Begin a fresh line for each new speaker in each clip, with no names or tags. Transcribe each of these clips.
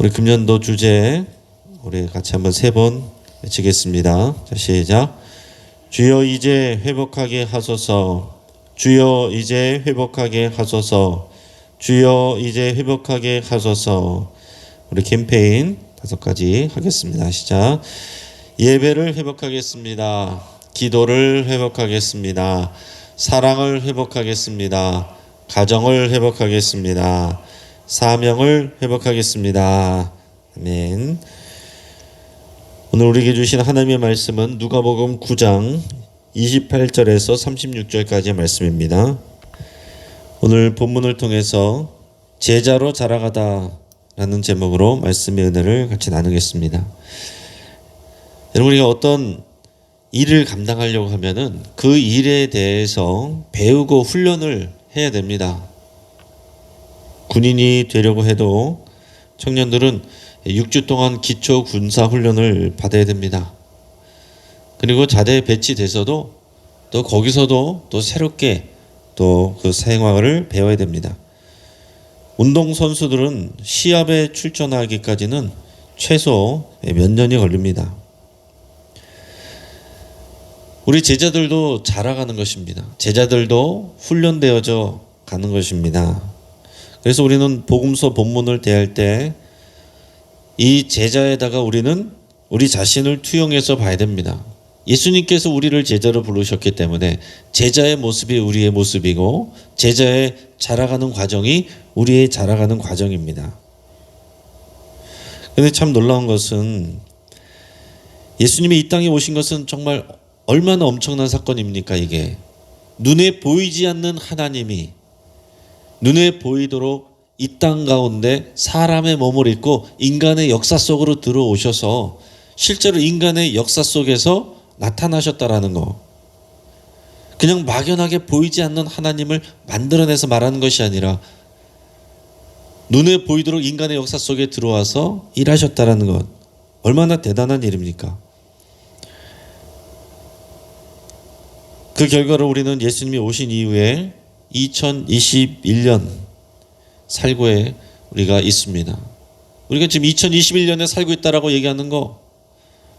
우리 금년도 주제 우리 같이 한번 세 번 외치겠습니다. 자 시작. 주여 이제 회복하게 하소서. 주여 이제 회복하게 하소서. 주여 이제 회복하게 하소서. 우리 캠페인 다섯 가지 하겠습니다. 시작. 예배를 회복하겠습니다. 기도를 회복하겠습니다. 사랑을 회복하겠습니다. 가정을 회복하겠습니다. 사명을 회복하겠습니다. 아멘. 오늘 우리에게 주신 하나님의 말씀은 누가복음 9장 28절에서 36절까지의 말씀입니다. 오늘 본문을 통해서 제자로 자라가다라는 제목으로 말씀의 은혜를 같이 나누겠습니다. 여러분 우리가 어떤 일을 감당하려고 하면은 그 일에 대해서 배우고 훈련을 해야 됩니다. 군인이 되려고 해도 청년들은 6주 동안 기초 군사 훈련을 받아야 됩니다. 그리고 자대에 배치돼서도 또 거기서도 또 새롭게 또 그 생활을 배워야 됩니다. 운동 선수들은 시합에 출전하기까지는 최소 몇 년이 걸립니다. 우리 제자들도 자라가는 것입니다. 제자들도 훈련되어져 가는 것입니다. 그래서 우리는 복음서 본문을 대할 때 이 제자에다가 우리는 우리 자신을 투영해서 봐야 됩니다. 예수님께서 우리를 제자로 부르셨기 때문에 제자의 모습이 우리의 모습이고 제자의 자라가는 과정이 우리의 자라가는 과정입니다. 근데 참 놀라운 것은 예수님이 이 땅에 오신 것은 정말 얼마나 엄청난 사건입니까, 이게. 눈에 보이지 않는 하나님이 눈에 보이도록 이 땅 가운데 사람의 몸을 입고 인간의 역사 속으로 들어오셔서 실제로 인간의 역사 속에서 나타나셨다라는 거. 그냥 막연하게 보이지 않는 하나님을 만들어내서 말하는 것이 아니라 눈에 보이도록 인간의 역사 속에 들어와서 일하셨다라는 것. 얼마나 대단한 일입니까? 그 결과로 우리는 예수님이 오신 이후에 2021년 살고에 우리가 있습니다. 우리가 지금 2021년에 살고 있다라고 얘기하는 거,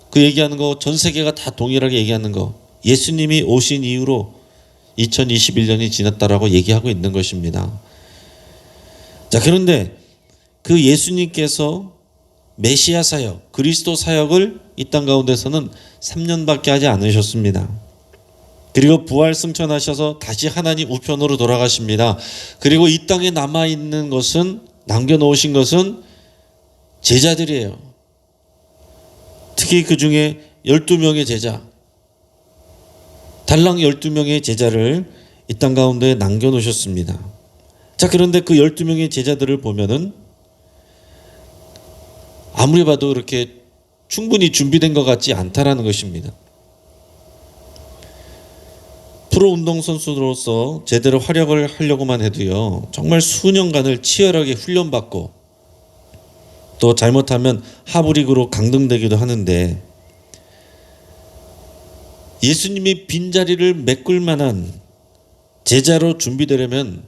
그 얘기하는 거 전 세계가 다 동일하게 얘기하는 거, 예수님이 오신 이후로 2021년이 지났다라고 얘기하고 있는 것입니다. 자, 그런데 그 예수님께서 메시아 사역, 그리스도 사역을 이 땅 가운데서는 3년밖에 하지 않으셨습니다. 그리고 부활 승천하셔서 다시 하나님 우편으로 돌아가십니다. 그리고 이 땅에 남아 있는 것은 남겨 놓으신 것은 제자들이에요. 특히 그 중에 12명의 제자 달랑 12명의 제자를 이 땅 가운데 남겨 놓으셨습니다. 자, 그런데 그 12명의 제자들을 보면은 아무리 봐도 이렇게 충분히 준비된 것 같지 않다라는 것입니다. 프로 운동 선수로서 제대로 활약을 하려고만 해도요 정말 수년간을 치열하게 훈련받고 또 잘못하면 하부리그로 강등되기도 하는데 예수님이 빈자리를 메꿀 만한 제자로 준비되려면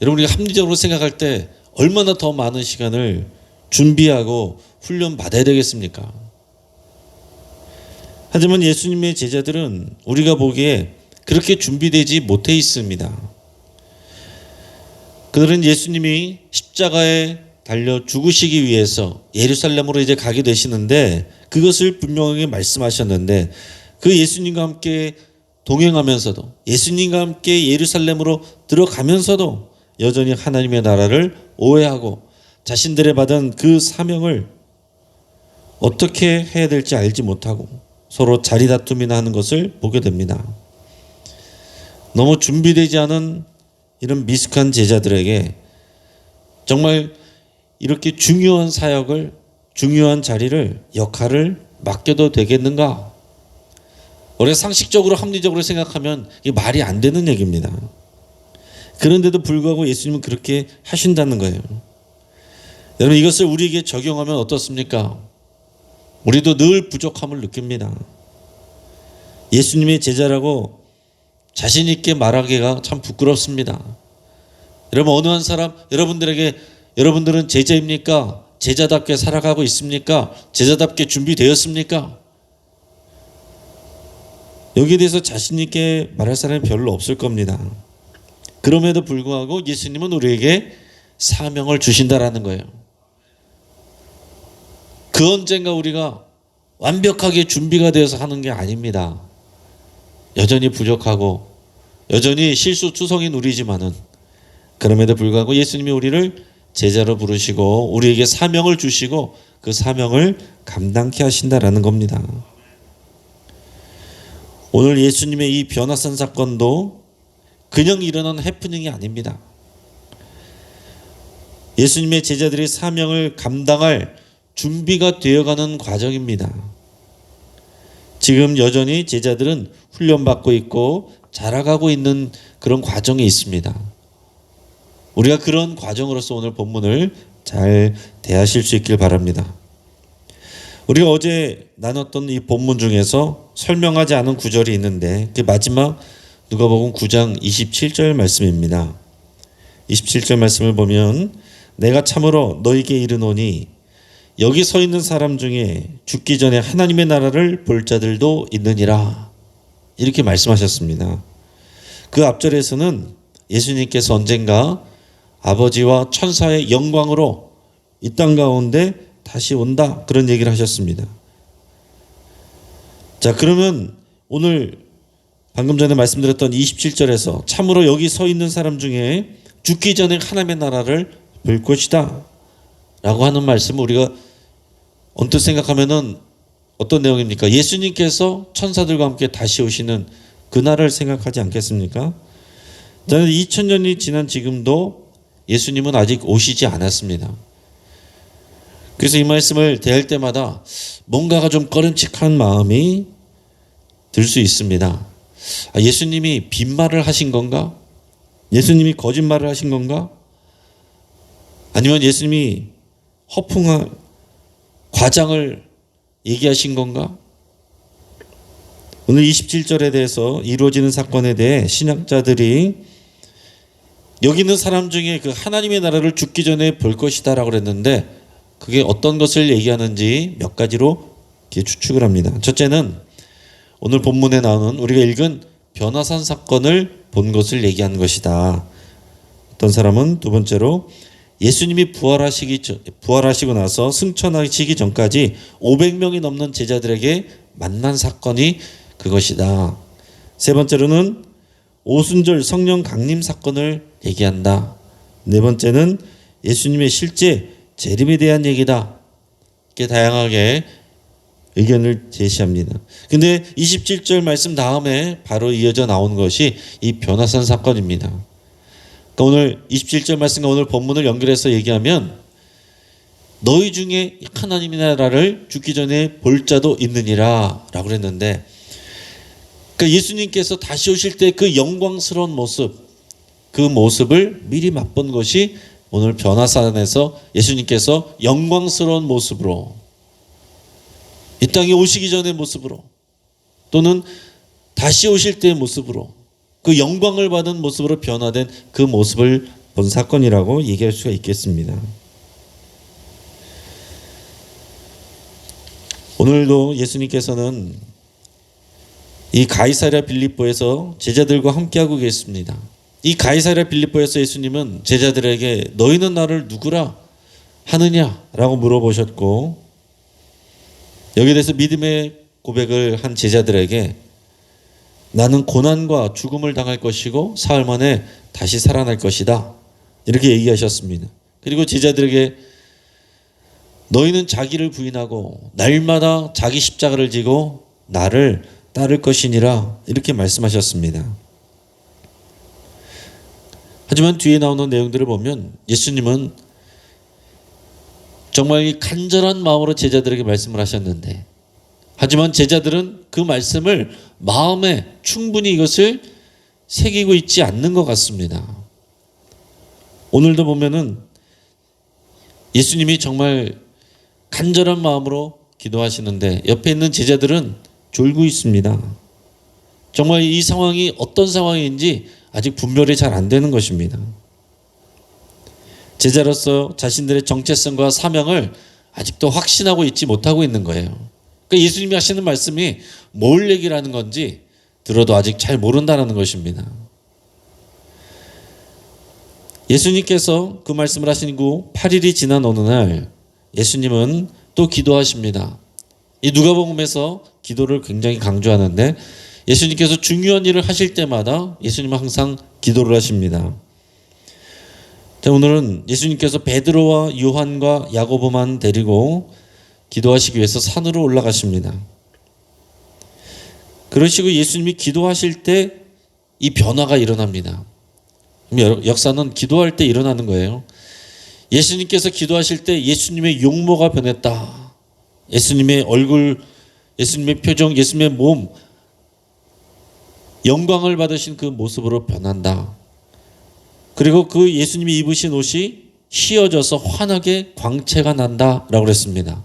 여러분 우리가 합리적으로 생각할 때 얼마나 더 많은 시간을 준비하고 훈련 받아야 되겠습니까? 하지만 예수님의 제자들은 우리가 보기에 그렇게 준비되지 못해 있습니다. 그들은 예수님이 십자가에 달려 죽으시기 위해서 예루살렘으로 이제 가게 되시는데 그것을 분명하게 말씀하셨는데 그 예수님과 함께 동행하면서도 예수님과 함께 예루살렘으로 들어가면서도 여전히 하나님의 나라를 오해하고 자신들의 받은 그 사명을 어떻게 해야 될지 알지 못하고 서로 자리 다툼이나 하는 것을 보게 됩니다. 너무 준비되지 않은 이런 미숙한 제자들에게 정말 이렇게 중요한 사역을 중요한 자리를 역할을 맡겨도 되겠는가? 우리가 상식적으로 합리적으로 생각하면 이게 말이 안 되는 얘기입니다. 그런데도 불구하고 예수님은 그렇게 하신다는 거예요. 여러분 이것을 우리에게 적용하면 어떻습니까? 우리도 늘 부족함을 느낍니다. 예수님의 제자라고 자신 있게 말하기가 참 부끄럽습니다. 여러분 어느 한 사람 여러분들에게 여러분들은 제자입니까? 제자답게 살아가고 있습니까? 제자답게 준비되었습니까? 여기에 대해서 자신 있게 말할 사람이 별로 없을 겁니다. 그럼에도 불구하고 예수님은 우리에게 사명을 주신다라는 거예요. 그 언젠가 우리가 완벽하게 준비가 되어서 하는 게 아닙니다. 여전히 부족하고 여전히 실수투성인 우리지만은 그럼에도 불구하고 예수님이 우리를 제자로 부르시고 우리에게 사명을 주시고 그 사명을 감당케 하신다라는 겁니다. 오늘 예수님의 이 변화산 사건도 그냥 일어난 해프닝이 아닙니다. 예수님의 제자들의 사명을 감당할 준비가 되어가는 과정입니다. 지금 여전히 제자들은 훈련받고 있고 자라가고 있는 그런 과정에 있습니다. 우리가 그런 과정으로서 오늘 본문을 잘 대하실 수 있길 바랍니다. 우리가 어제 나눴던 이 본문 중에서 설명하지 않은 구절이 있는데 그 마지막 누가복음 9장 27절 말씀입니다. 27절 말씀을 보면 내가 참으로 너에게 이르노니 여기 서 있는 사람 중에 죽기 전에 하나님의 나라를 볼 자들도 있느니라. 이렇게 말씀하셨습니다. 그 앞절에서는 예수님께서 언젠가 아버지와 천사의 영광으로 이 땅 가운데 다시 온다. 그런 얘기를 하셨습니다. 자, 그러면 오늘 방금 전에 말씀드렸던 27절에서 참으로 여기 서 있는 사람 중에 죽기 전에 하나님의 나라를 볼 것이다. 라고 하는 말씀을 우리가 언뜻 생각하면은 어떤 내용입니까? 예수님께서 천사들과 함께 다시 오시는 그날을 생각하지 않겠습니까? 저는 2000년이 지난 지금도 예수님은 아직 오시지 않았습니다. 그래서 이 말씀을 대할 때마다 뭔가가 좀 꺼림칙한 마음이 들 수 있습니다. 아, 예수님이 빈말을 하신 건가? 예수님이 거짓말을 하신 건가? 아니면 예수님이 허풍한 과장을 얘기하신 건가? 오늘 27절에 대해서 이루어지는 사건에 대해 신학자들이 여기 있는 사람 중에 그 하나님의 나라를 죽기 전에 볼 것이다라고 그랬는데 그게 어떤 것을 얘기하는지 몇 가지로 추측을 합니다. 첫째는 오늘 본문에 나오는 우리가 읽은 변화산 사건을 본 것을 얘기한 것이다. 어떤 사람은 두 번째로 예수님이 부활하시기 전, 부활하시고 나서 승천하시기 전까지 500명이 넘는 제자들에게 만난 사건이 그것이다. 세 번째로는 오순절 성령 강림 사건을 얘기한다. 네 번째는 예수님의 실제 재림에 대한 얘기다. 이렇게 다양하게 의견을 제시합니다. 근데 27절 말씀 다음에 바로 이어져 나온 것이 이 변화산 사건입니다. 그러니까 오늘 27절 말씀과 오늘 본문을 연결해서 얘기하면 너희 중에 하나님의 나라를 죽기 전에 볼 자도 있느니라 라고 그랬는데 그러니까 예수님께서 다시 오실 때 그 영광스러운 모습 그 모습을 미리 맛본 것이 오늘 변화산에서 예수님께서 영광스러운 모습으로 이 땅에 오시기 전의 모습으로 또는 다시 오실 때의 모습으로 그 영광을 받은 모습으로 변화된 그 모습을 본 사건이라고 얘기할 수가 있겠습니다. 오늘도 예수님께서는 이 가이사랴 빌립보에서 제자들과 함께하고 계십니다. 이 가이사랴 빌립보에서 예수님은 제자들에게 너희는 나를 누구라 하느냐라고 물어보셨고 여기에 대해서 믿음의 고백을 한 제자들에게 나는 고난과 죽음을 당할 것이고 사흘 만에 다시 살아날 것이다. 이렇게 얘기하셨습니다. 그리고 제자들에게 너희는 자기를 부인하고 날마다 자기 십자가를 지고 나를 따를 것이니라 이렇게 말씀하셨습니다. 하지만 뒤에 나오는 내용들을 보면 예수님은 정말 이 간절한 마음으로 제자들에게 말씀을 하셨는데 하지만 제자들은 그 말씀을 마음에 충분히 이것을 새기고 있지 않는 것 같습니다. 오늘도 보면은 예수님이 정말 간절한 마음으로 기도하시는데 옆에 있는 제자들은 졸고 있습니다. 정말 이 상황이 어떤 상황인지 아직 분별이 잘 안 되는 것입니다. 제자로서 자신들의 정체성과 사명을 아직도 확신하고 있지 못하고 있는 거예요. 그러니까 예수님이 하시는 말씀이 뭘 얘기를 하는 건지 들어도 아직 잘 모른다는 것입니다. 예수님께서 그 말씀을 하신 후 8일이 지난 어느 날 예수님은 또 기도하십니다. 이 누가복음에서 기도를 굉장히 강조하는데 예수님께서 중요한 일을 하실 때마다 예수님은 항상 기도를 하십니다. 자, 오늘은 예수님께서 베드로와 요한과 야고보만 데리고 기도하시기 위해서 산으로 올라가십니다. 그러시고 예수님이 기도하실 때 이 변화가 일어납니다. 역사는 기도할 때 일어나는 거예요. 예수님께서 기도하실 때 예수님의 용모가 변했다. 예수님의 얼굴, 예수님의 표정, 예수님의 몸, 영광을 받으신 그 모습으로 변한다. 그리고 그 예수님이 입으신 옷이 휘어져서 환하게 광채가 난다라고 그랬습니다.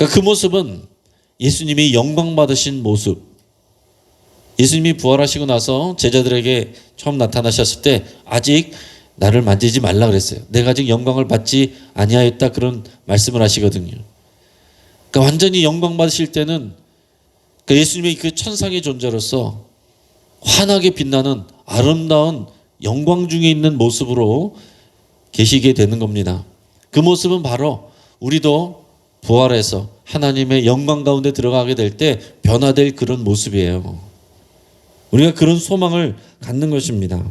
그러니까 그 모습은 예수님이 영광 받으신 모습. 예수님이 부활하시고 나서 제자들에게 처음 나타나셨을 때 아직 나를 만지지 말라 그랬어요. 내가 아직 영광을 받지 아니하였다 그런 말씀을 하시거든요. 그러니까 완전히 영광 받으실 때는 그 예수님의 그 천상의 존재로서 환하게 빛나는 아름다운 영광 중에 있는 모습으로 계시게 되는 겁니다. 그 모습은 바로 우리도 부활해서 하나님의 영광 가운데 들어가게 될 때 변화될 그런 모습이에요. 우리가 그런 소망을 갖는 것입니다.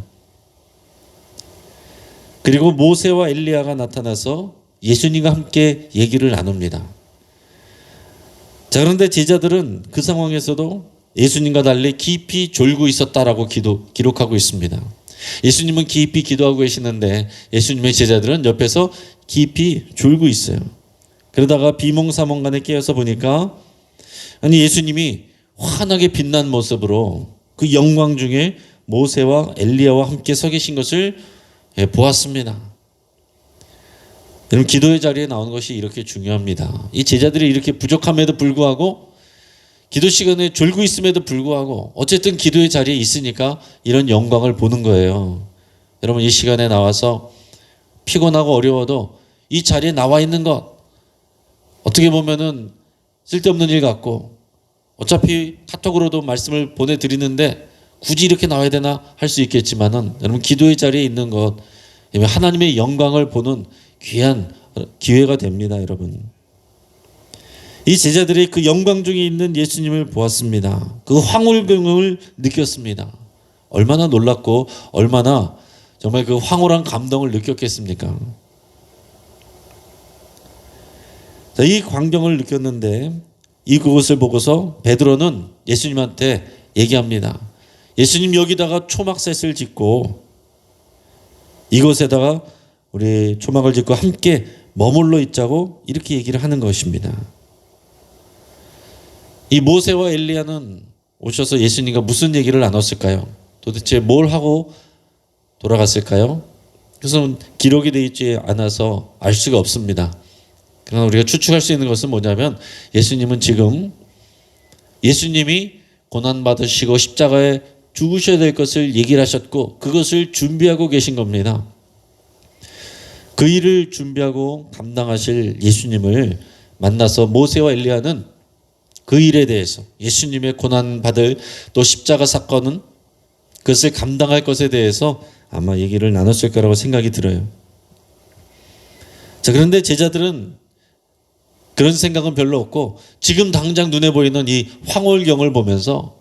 그리고 모세와 엘리야가 나타나서 예수님과 함께 얘기를 나눕니다. 자, 그런데 제자들은 그 상황에서도 예수님과 달리 깊이 졸고 있었다라고 기도, 기록하고 있습니다. 예수님은 깊이 기도하고 계시는데 예수님의 제자들은 옆에서 깊이 졸고 있어요. 그러다가 비몽사몽간에 깨어서 보니까 아니 예수님이 환하게 빛난 모습으로 그 영광 중에 모세와 엘리야와 함께 서 계신 것을 예, 보았습니다. 여러분 기도의 자리에 나오는 것이 이렇게 중요합니다. 이 제자들이 이렇게 부족함에도 불구하고 기도 시간에 졸고 있음에도 불구하고 어쨌든 기도의 자리에 있으니까 이런 영광을 보는 거예요. 여러분 이 시간에 나와서 피곤하고 어려워도 이 자리에 나와 있는 것 어떻게 보면은 쓸데없는 일 같고 어차피 카톡으로도 말씀을 보내드리는데 굳이 이렇게 나와야 되나 할 수 있겠지만은 여러분 기도의 자리에 있는 것 하나님의 영광을 보는 귀한 기회가 됩니다, 여러분. 이 제자들이 그 영광 중에 있는 예수님을 보았습니다. 그 황홀경을 느꼈습니다. 얼마나 놀랐고 얼마나 정말 그 황홀한 감동을 느꼈겠습니까? 자, 이 광경을 느꼈는데 이 그것을 보고서 베드로는 예수님한테 얘기합니다. 예수님 여기다가 초막셋을 짓고 이곳에다가 우리 초막을 짓고 함께 머물러 있자고 이렇게 얘기를 하는 것입니다. 이 모세와 엘리야는 오셔서 예수님과 무슨 얘기를 나눴을까요? 도대체 뭘 하고 돌아갔을까요? 그것은 기록이 되어 있지 않아서 알 수가 없습니다. 그러나 우리가 추측할 수 있는 것은 뭐냐면 예수님은 지금 예수님이 고난 받으시고 십자가에 죽으셔야 될 것을 얘기를 하셨고 그것을 준비하고 계신 겁니다. 그 일을 준비하고 감당하실 예수님을 만나서 모세와 엘리야는 그 일에 대해서 예수님의 고난 받을 또 십자가 사건은 그것을 감당할 것에 대해서 아마 얘기를 나눴을 거라고 생각이 들어요. 자, 그런데 제자들은 그런 생각은 별로 없고 지금 당장 눈에 보이는 이 황홀경을 보면서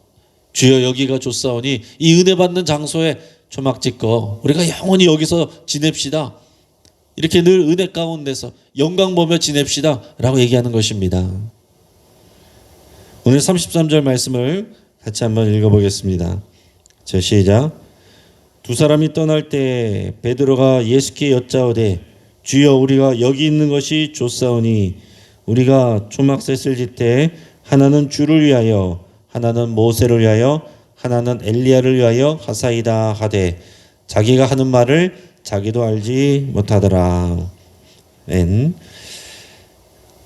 주여 여기가 좋사오니 이 은혜 받는 장소에 초막 짓고 우리가 영원히 여기서 지냅시다. 이렇게 늘 은혜 가운데서 영광 보며 지냅시다. 라고 얘기하는 것입니다. 오늘 33절 말씀을 같이 한번 읽어보겠습니다. 자, 시작. 두 사람이 떠날 때 베드로가 예수께 여짜오되 주여 우리가 여기 있는 것이 좋사오니 우리가 초막셋을 짓때 하나는 주를 위하여 하나는 모세를 위하여 하나는 엘리야를 위하여 하사이다 하되 자기가 하는 말을 자기도 알지 못하더라. 엔.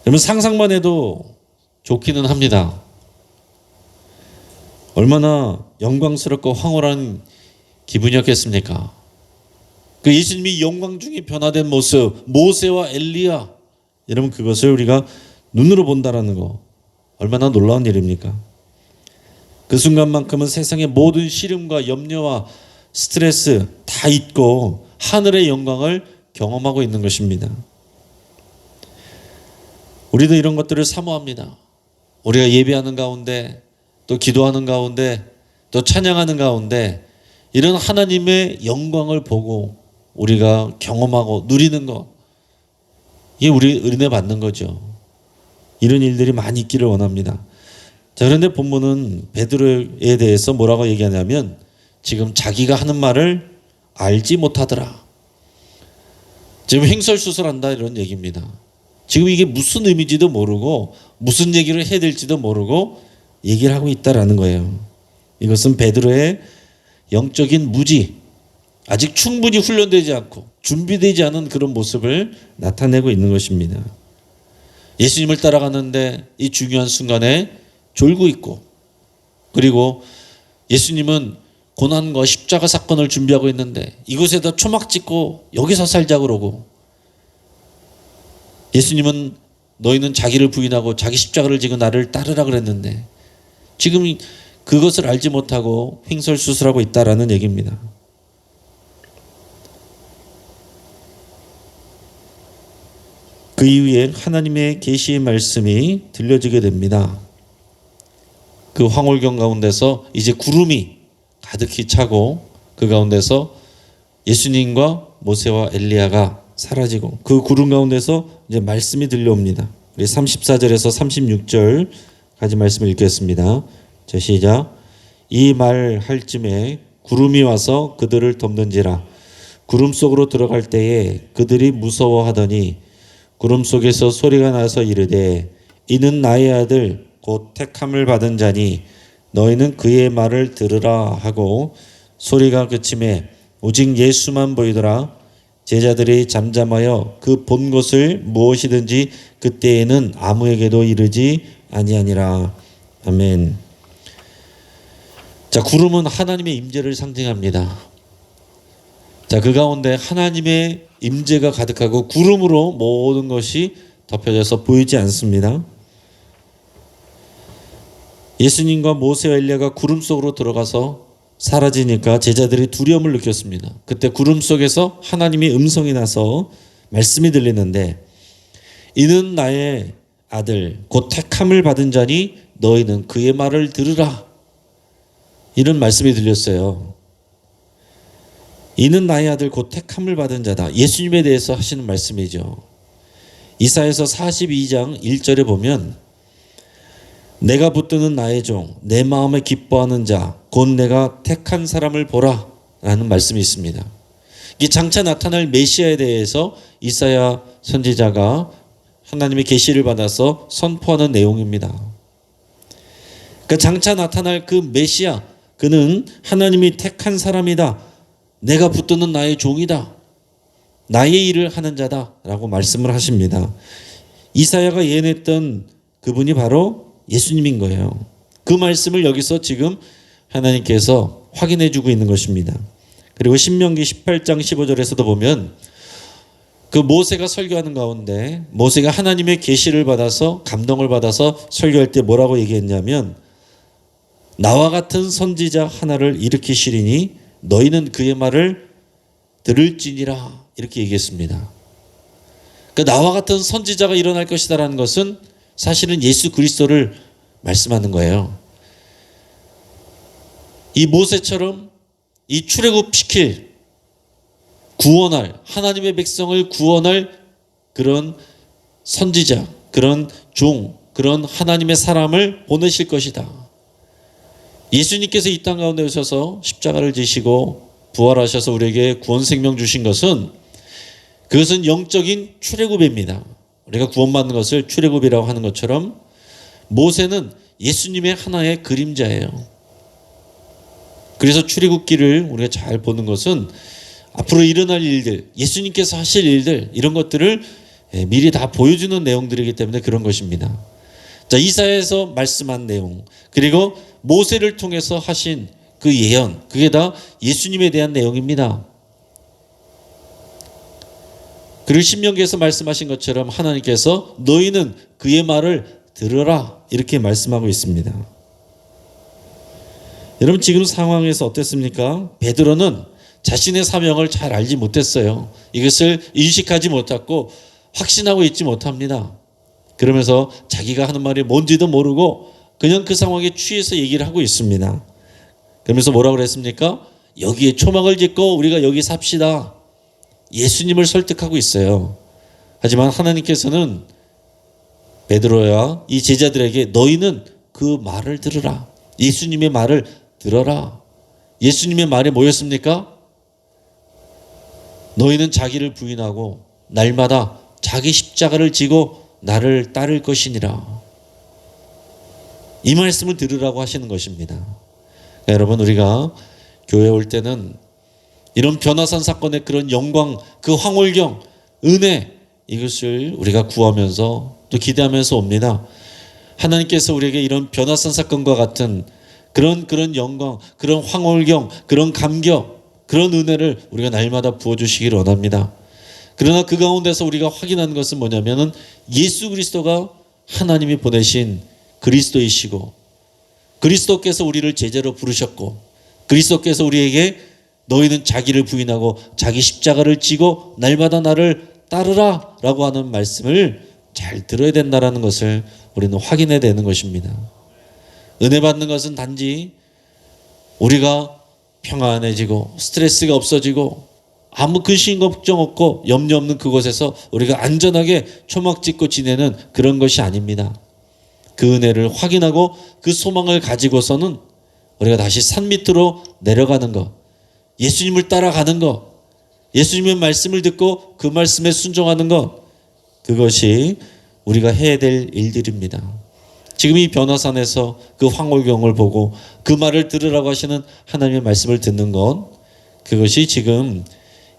여러분 상상만 해도 좋기는 합니다. 얼마나 영광스럽고 황홀한 기분이었겠습니까? 그 예수님이 영광 중에 변화된 모습, 모세와 엘리야. 여러분 그것을 우리가 눈으로 본다라는 거 얼마나 놀라운 일입니까? 그 순간만큼은 세상의 모든 시름과 염려와 스트레스 다 잊고 하늘의 영광을 경험하고 있는 것입니다. 우리도 이런 것들을 사모합니다. 우리가 예배하는 가운데 또 기도하는 가운데 또 찬양하는 가운데 이런 하나님의 영광을 보고 우리가 경험하고 누리는 것 이게 우리 은혜 받는 거죠. 이런 일들이 많이 있기를 원합니다. 자 그런데 본문은 베드로에 대해서 뭐라고 얘기하냐면 지금 자기가 하는 말을 알지 못하더라. 지금 횡설수설한다 이런 얘기입니다. 지금 이게 무슨 의미인지도 모르고 무슨 얘기를 해야 될지도 모르고 얘기를 하고 있다라는 거예요. 이것은 베드로의 영적인 무지, 아직 충분히 훈련되지 않고 준비되지 않은 그런 모습을 나타내고 있는 것입니다. 예수님을 따라가는데 이 중요한 순간에 졸고 있고 그리고 예수님은 고난과 십자가 사건을 준비하고 있는데 이곳에다 초막 찍고 여기서 살자 그러고 예수님은 너희는 자기를 부인하고 자기 십자가를 지고 나를 따르라 그랬는데 지금 그것을 알지 못하고 횡설수설하고 있다라는 얘기입니다. 그 이후에 하나님의 계시의 말씀이 들려지게 됩니다. 그 황홀경 가운데서 이제 구름이 가득히 차고 그 가운데서 예수님과 모세와 엘리야가 사라지고 그 구름 가운데서 이제 말씀이 들려옵니다. 우리 34절에서 36절까지 말씀을 읽겠습니다. 자 시작. 이 말 할 쯤에 구름이 와서 그들을 덮는지라 구름 속으로 들어갈 때에 그들이 무서워하더니 구름 속에서 소리가 나서 이르되 이는 나의 아들 곧 택함을 받은 자니 너희는 그의 말을 들으라 하고 소리가 그침에 오직 예수만 보이더라 제자들이 잠잠하여 그 본 것을 무엇이든지 그때에는 아무에게도 이르지 아니하니라 아멘. 자 구름은 하나님의 임재를 상징합니다. 자 그 가운데 하나님의 임재가 가득하고 구름으로 모든 것이 덮여져서 보이지 않습니다. 예수님과 모세와 엘리야가 구름 속으로 들어가서 사라지니까 제자들이 두려움을 느꼈습니다. 그때 구름 속에서 하나님의 음성이 나서 말씀이 들리는데 이는 나의 아들 곧 택함을 받은 자니 너희는 그의 말을 들으라. 이런 말씀이 들렸어요. 이는 나의 아들 곧 택함을 받은 자다. 예수님에 대해서 하시는 말씀이죠. 이사에서 42장 1절에 보면 내가 붙드는 나의 종, 내 마음에 기뻐하는 자, 곧 내가 택한 사람을 보라. 라는 말씀이 있습니다. 이 장차 나타날 메시아에 대해서 이사야 선지자가 하나님의 계시를 받아서 선포하는 내용입니다. 그 장차 나타날 그 메시아, 그는 하나님이 택한 사람이다. 내가 붙드는 나의 종이다. 나의 일을 하는 자다 라고 말씀을 하십니다. 이사야가 예언했던 그분이 바로 예수님인 거예요. 그 말씀을 여기서 지금 하나님께서 확인해 주고 있는 것입니다. 그리고 신명기 18장 15절에서도 보면 그 모세가 설교하는 가운데 모세가 하나님의 계시를 받아서 감동을 받아서 설교할 때 뭐라고 얘기했냐면 나와 같은 선지자 하나를 일으키시리니 너희는 그의 말을 들을지니라 이렇게 얘기했습니다. 그 나와 같은 선지자가 일어날 것이다라는 것은 사실은 예수 그리스도를 말씀하는 거예요. 이 모세처럼 이 출애굽시킬 구원할 하나님의 백성을 구원할 그런 선지자, 그런 종, 그런 하나님의 사람을 보내실 것이다. 예수님께서 이 땅 가운데 오셔서 십자가를 지시고 부활하셔서 우리에게 구원 생명 주신 것은 그것은 영적인 출애굽입니다. 우리가 구원받는 것을 출애굽이라고 하는 것처럼 모세는 예수님의 하나의 그림자예요. 그래서 출애굽기를 우리가 잘 보는 것은 앞으로 일어날 일들, 예수님께서 하실 일들 이런 것들을 예, 미리 다 보여주는 내용들이기 때문에 그런 것입니다. 자 이사에서 말씀한 내용 그리고 모세를 통해서 하신 그 예언 그게 다 예수님에 대한 내용입니다. 그리고 신명기에서 말씀하신 것처럼 하나님께서 너희는 그의 말을 들으라 이렇게 말씀하고 있습니다. 여러분 지금 상황에서 어땠습니까? 베드로는 자신의 사명을 잘 알지 못했어요. 이것을 인식하지 못했고 확신하고 있지 못합니다. 그러면서 자기가 하는 말이 뭔지도 모르고 그냥 그 상황에 취해서 얘기를 하고 있습니다. 그러면서 뭐라고 그랬습니까? 여기에 초막을 짓고 우리가 여기 삽시다. 예수님을 설득하고 있어요. 하지만 하나님께서는 베드로야 이 제자들에게 너희는 그 말을 들으라. 예수님의 말을 들어라. 예수님의 말이 뭐였습니까? 너희는 자기를 부인하고 날마다 자기 십자가를 지고 나를 따를 것이니라. 이 말씀을 들으라고 하시는 것입니다. 여러분 우리가 교회 올 때는 이런 변화산 사건의 그런 영광, 그 황홀경, 은혜 이것을 우리가 구하면서 또 기대하면서 옵니다. 하나님께서 우리에게 이런 변화산 사건과 같은 그런 그런 영광, 그런 황홀경, 그런 감격, 그런 은혜를 우리가 날마다 부어 주시기를 원합니다. 그러나 그 가운데서 우리가 확인하는 것은 뭐냐면은 예수 그리스도가 하나님이 보내신 그리스도이시고 그리스도께서 우리를 제자로 부르셨고 그리스도께서 우리에게 너희는 자기를 부인하고 자기 십자가를 지고 날마다 나를 따르라라고 하는 말씀을 잘 들어야 된다라는 것을 우리는 확인해야 되는 것입니다. 은혜 받는 것은 단지 우리가 평안해지고 스트레스가 없어지고 아무 근심 걱정 없고 염려 없는 그곳에서 우리가 안전하게 초막 짓고 지내는 그런 것이 아닙니다. 그 은혜를 확인하고 그 소망을 가지고서는 우리가 다시 산 밑으로 내려가는 것, 예수님을 따라가는 것, 예수님의 말씀을 듣고 그 말씀에 순종하는 것, 그것이 우리가 해야 될 일들입니다. 지금 이 변화산에서 그 황홀경을 보고 그 말을 들으라고 하시는 하나님의 말씀을 듣는 것, 그것이 지금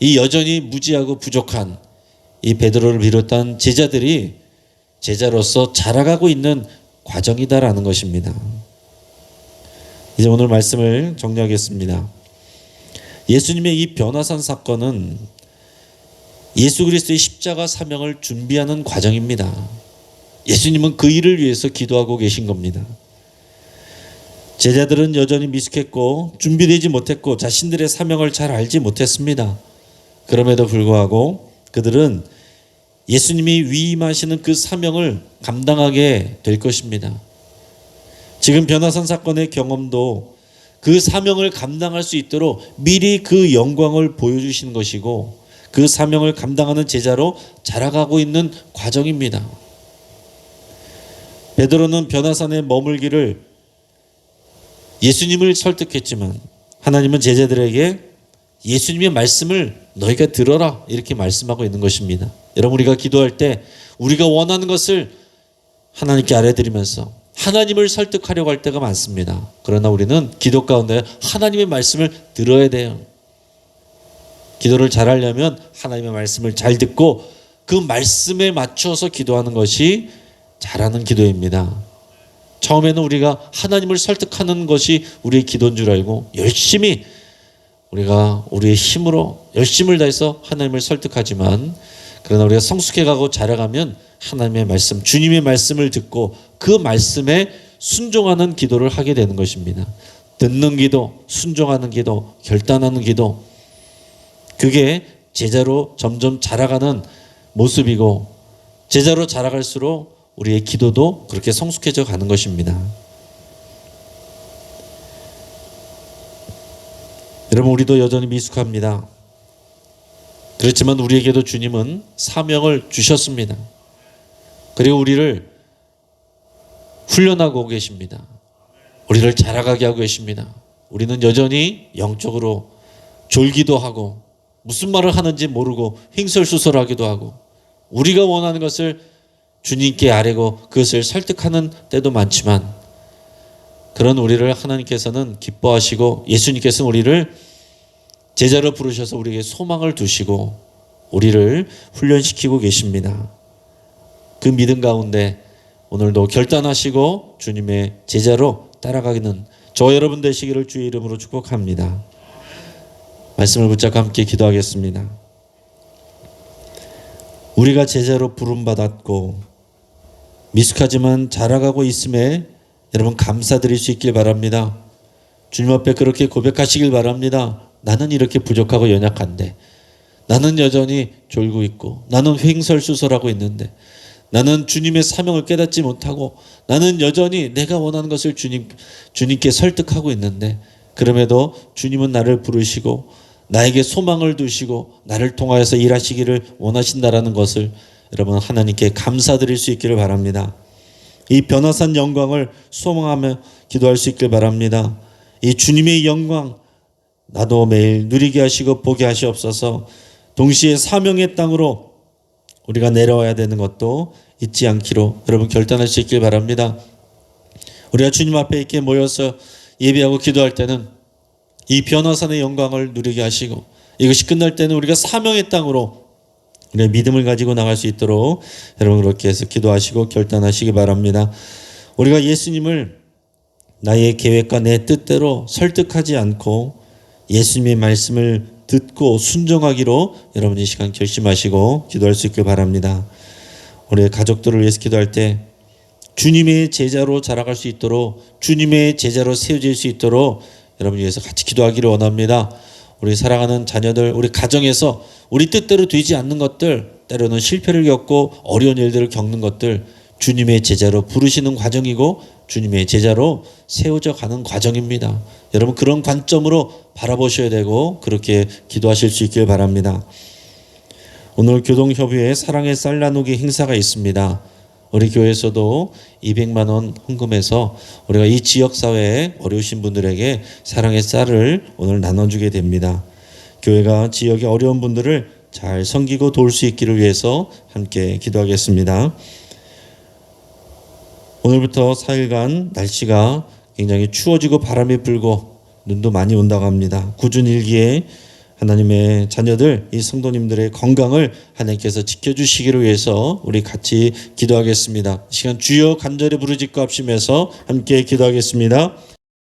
이 여전히 무지하고 부족한 이 베드로를 비롯한 제자들이 제자로서 자라가고 있는 과정이다라는 것입니다. 이제 오늘 말씀을 정리하겠습니다. 예수님의 이 변화산 사건은 예수 그리스도의 십자가 사명을 준비하는 과정입니다. 예수님은 그 일을 위해서 기도하고 계신 겁니다. 제자들은 여전히 미숙했고 준비되지 못했고 자신들의 사명을 잘 알지 못했습니다. 그럼에도 불구하고 그들은 예수님이 위임하시는 그 사명을 감당하게 될 것입니다. 지금 변화산 사건의 경험도 그 사명을 감당할 수 있도록 미리 그 영광을 보여주시는 것이고 그 사명을 감당하는 제자로 자라가고 있는 과정입니다. 베드로는 변화산에 머물기를 예수님을 설득했지만 하나님은 제자들에게 예수님의 말씀을 너희가 들어라 이렇게 말씀하고 있는 것입니다. 여러분 우리가 기도할 때 우리가 원하는 것을 하나님께 알려드리면서 하나님을 설득하려고 할 때가 많습니다. 그러나 우리는 기도 가운데 하나님의 말씀을 들어야 돼요. 기도를 잘 하려면 하나님의 말씀을 잘 듣고 그 말씀에 맞춰서 기도하는 것이 잘하는 기도입니다. 처음에는 우리가 하나님을 설득하는 것이 우리의 기도인 줄 알고 열심히 우리가 우리의 힘으로 열심을 다해서 하나님을 설득하지만 그러나 우리가 성숙해가고 자라가면 하나님의 말씀, 주님의 말씀을 듣고 그 말씀에 순종하는 기도를 하게 되는 것입니다. 듣는 기도, 순종하는 기도, 결단하는 기도. 그게 제자로 점점 자라가는 모습이고 제자로 자라갈수록 우리의 기도도 그렇게 성숙해져 가는 것입니다. 여러분 우리도 여전히 미숙합니다. 그렇지만 우리에게도 주님은 사명을 주셨습니다. 그리고 우리를 훈련하고 계십니다. 우리를 자라가게 하고 계십니다. 우리는 여전히 영적으로 졸기도 하고 무슨 말을 하는지 모르고 횡설수설하기도 하고 우리가 원하는 것을 주님께 아뢰고 그것을 설득하는 때도 많지만 그런 우리를 하나님께서는 기뻐하시고 예수님께서는 우리를 제자로 부르셔서 우리에게 소망을 두시고 우리를 훈련시키고 계십니다. 그 믿음 가운데 오늘도 결단하시고 주님의 제자로 따라가기는 저 여러분 되시기를 주의 이름으로 축복합니다. 말씀을 붙잡고 함께 기도하겠습니다. 우리가 제자로 부름받았고 미숙하지만 자라가고 있음에 여러분 감사드릴 수 있길 바랍니다. 주님 앞에 그렇게 고백하시길 바랍니다. 나는 이렇게 부족하고 연약한데 나는 여전히 졸고 있고 나는 횡설수설하고 있는데 나는 주님의 사명을 깨닫지 못하고 나는 여전히 내가 원하는 것을 주님 주님께 설득하고 있는데 그럼에도 주님은 나를 부르시고 나에게 소망을 두시고 나를 통하여서 일하시기를 원하신다라는 것을 여러분 하나님께 감사드릴 수 있기를 바랍니다. 이 변화산 영광을 소망하며 기도할 수 있길 바랍니다. 이 주님의 영광 나도 매일 누리게 하시고 보게 하시옵소서. 동시에 사명의 땅으로 우리가 내려와야 되는 것도 잊지 않기로 여러분 결단할 수 있길 바랍니다. 우리가 주님 앞에 이렇게 모여서 예배하고 기도할 때는 이 변화산의 영광을 누리게 하시고 이것이 끝날 때는 우리가 사명의 땅으로 우리의 믿음을 가지고 나갈 수 있도록 여러분 그렇게 해서 기도하시고 결단하시기 바랍니다. 우리가 예수님을 나의 계획과 내 뜻대로 설득하지 않고 예수님의 말씀을 듣고 순종하기로 여러분 이 시간 결심하시고 기도할 수 있길 바랍니다. 우리 가족들을 위해서 기도할 때 주님의 제자로 자라갈 수 있도록 주님의 제자로 세워질 수 있도록 여러분 위해서 같이 기도하기를 원합니다. 우리 사랑하는 자녀들, 우리 가정에서 우리 뜻대로 되지 않는 것들, 때로는 실패를 겪고 어려운 일들을 겪는 것들, 주님의 제자로 부르시는 과정이고 주님의 제자로 세워져 가는 과정입니다. 여러분 그런 관점으로 바라보셔야 되고 그렇게 기도하실 수 있길 바랍니다. 오늘 교동협의회 사랑의 쌀 나누기 행사가 있습니다. 우리 교회에서도 200만 원 헌금해서 우리가 이 지역 사회에 어려우신 분들에게 사랑의 쌀을 오늘 나눠주게 됩니다. 교회가 지역의 어려운 분들을 잘 섬기고 도울 수 있기를 위해서 함께 기도하겠습니다. 오늘부터 4일간 날씨가 굉장히 추워지고 바람이 불고 눈도 많이 온다고 합니다. 구준 일기에 하나님의 자녀들 이 성도님들의 건강을 하나님께서 지켜주시기를 위해서 우리 같이 기도하겠습니다. 이 시간 주여 간절히 부르짖고 합심해서 함께 기도하겠습니다.